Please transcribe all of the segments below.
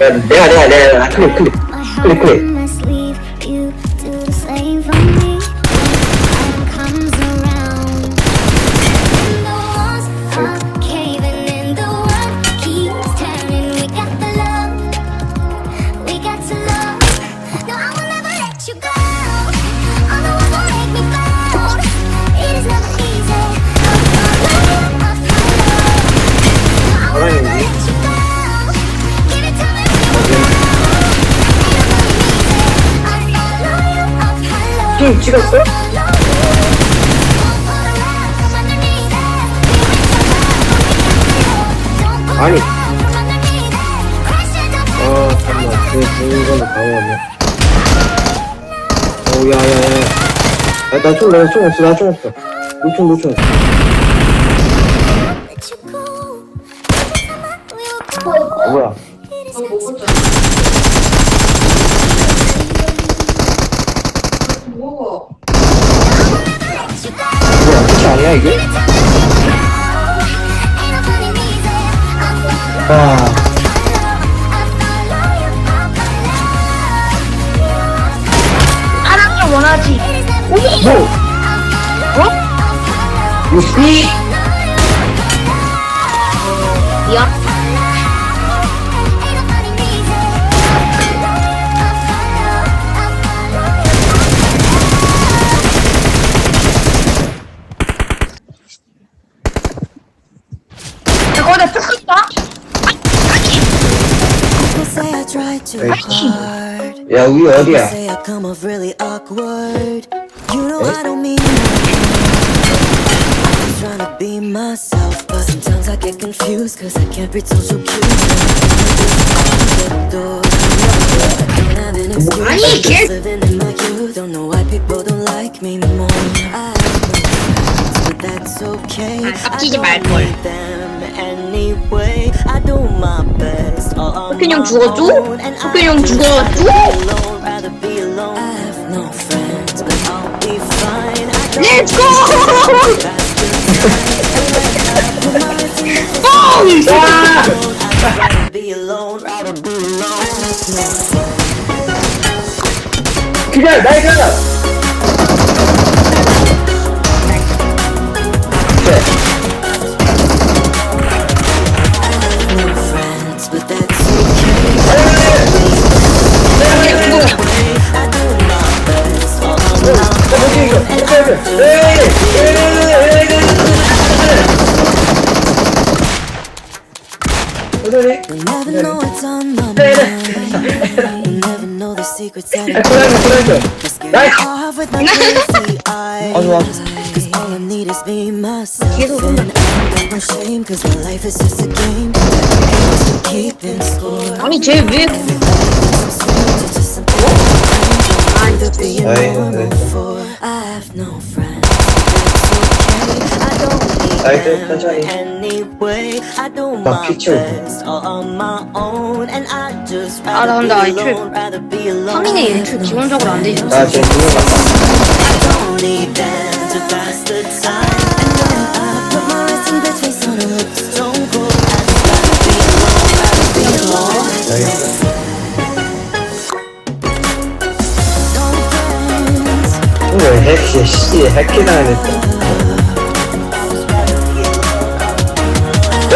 내가, 내가, 내가, 클릭, 클릭. My 클릭, heart 클릭. 게임 찍었어? 아니. 어, 잠깐만. 그, 그거는 방어네. 오, 야, 야, 야. 야, 나 총, 나총 없어, 나총 없어. 노총, 노총. 뭐야? 뭐야 이게? 와. 아. 사랑을 원하지. 오! 어? 뭐 루시? 야. 야, 거기다 쭉 있다. People say I try too hard. 야, 우리 People 어디야? say I come off really awkward. You know Eh? I don't mean that. I'm trying to be myself, but sometimes I get confused cause I can't read social cues. Don't have an excuse. 아니, 걔- Living in my youth, don't know why people don't like me more. I have no friends, but that's okay. 아, 깝치지 I don't 말걸. need them 석균이 형 죽어줘? 석균이 형 죽었죠? Let's 와! 기절 나이스! 오케이. 아니, 쟤 왜, It's just something I'm to be 아이, don't need 아이, them 천천히. anyway. I do 나 my 피 채우고. best all on my own, and I just 아, 나 rather 근데 be 애초에 alone, rather be alone. 성인의 애초에 기본적으로 안 되죠. 나 지금 두명 갔다. I don't need them to pass the time. And when I put my resting bitch face on a look stone cold, I just rather be alone, rather be alone. 나이스. No friends. 왜 핵시, 씨, 핵기당했어.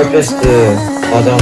What was the other